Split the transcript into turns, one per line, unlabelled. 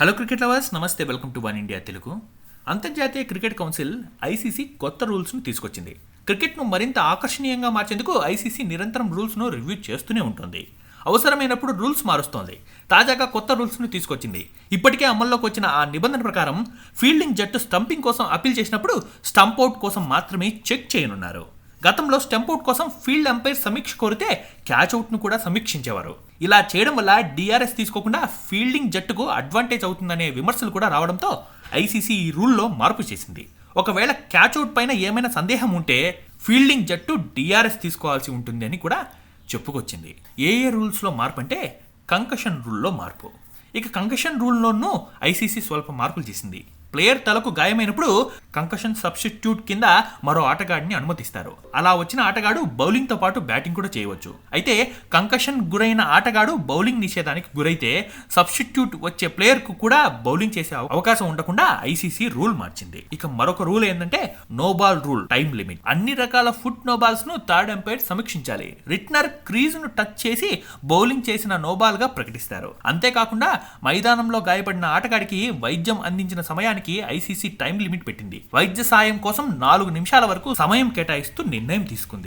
Hello cricket lovers నమస్తే welcome to One India Telugu అంతర్జాతీయ cricket council ICC కొత్త రూల్స్ను తీసుకొచ్చింది. క్రికెట్ను మరింత ఆకర్షణీయంగా మార్చేందుకు ఐసీసీ నిరంతరం రూల్స్ను రివ్యూ చేస్తూనే ఉంటుంది. అవసరమైనప్పుడు రూల్స్ మారుస్తోంది. తాజాగా కొత్త రూల్స్ను తీసుకొచ్చింది. ఇప్పటికే అమల్లోకి వచ్చిన ఆ నిబంధన ప్రకారం ఫీల్డింగ్ జట్టు స్టంపింగ్ కోసం అప్పీల్ చేసినప్పుడు స్టంప్ అవుట్ కోసం మాత్రమే చెక్ చేయనున్నారు. గతంలో స్టెంపౌట్ కోసం ఫీల్డ్ అంపైర్ సమీక్ష కోరితే క్యాచ్ అవుట్ను కూడా సమీక్షించేవారు. ఇలా చేయడం వల్ల డిఆర్ఎస్ తీసుకోకుండా ఫీల్డింగ్ జట్టుకు అడ్వాంటేజ్ అవుతుందనే విమర్శలు కూడా రావడంతో ఐసీసీ ఈ రూల్లో మార్పు చేసింది. ఒకవేళ క్యాచ్ అవుట్ పైన ఏమైనా సందేహం ఉంటే ఫీల్డింగ్ జట్టు డిఆర్ఎస్ తీసుకోవాల్సి ఉంటుంది అని కూడా చెప్పుకొచ్చింది. ఏ ఏ రూల్స్లో మార్పు అంటే కంకషన్ రూల్లో మార్పు. ఇక కంకషన్ రూల్లోనూ ఐసీసీ స్వల్ప మార్పులు చేసింది. ప్లేయర్ తలకు గాయమైనప్పుడు కంకషన్ సబ్స్టిట్యూట్ కింద మరో ఆటగాడిని అనుమతిస్తారు. అలా వచ్చిన ఆటగాడు బౌలింగ్తో పాటు బ్యాటింగ్ కూడా చేయవచ్చు. అయితే కంకషన్ గురైన ఆటగాడు బౌలింగ్ నిషేధానికి గురైతే సబ్స్టిట్యూట్ వచ్చే ప్లేయర్కు కూడా బౌలింగ్ చేసే అవకాశం ఉండకుండా ఐసీసీ రూల్ మార్చింది. ఇక మరొక రూల్ ఏంటంటే no ball rule time limit. అన్ని రకాల ఫుట్ నో బాల్స్ను థర్డ్ ఎంపైర్ సమీక్షించాలి. రిట్నర్ క్రీజ్ను టచ్ చేసి బౌలింగ్ చేసిన నో బాల్గా ప్రకటిస్తారు. అంతేకాకుండా మైదానంలో గాయపడిన ఆటగాడికి వైద్యం అందించిన సమయాన్ని సమయానికి ఐసీసీ టైం లిమిట్ పెట్టింది. వైద్య సాయం కోసం నాలుగు నిమిషాల వరకు సమయం కేటాయిస్తూ నిర్ణయం తీసుకుంది.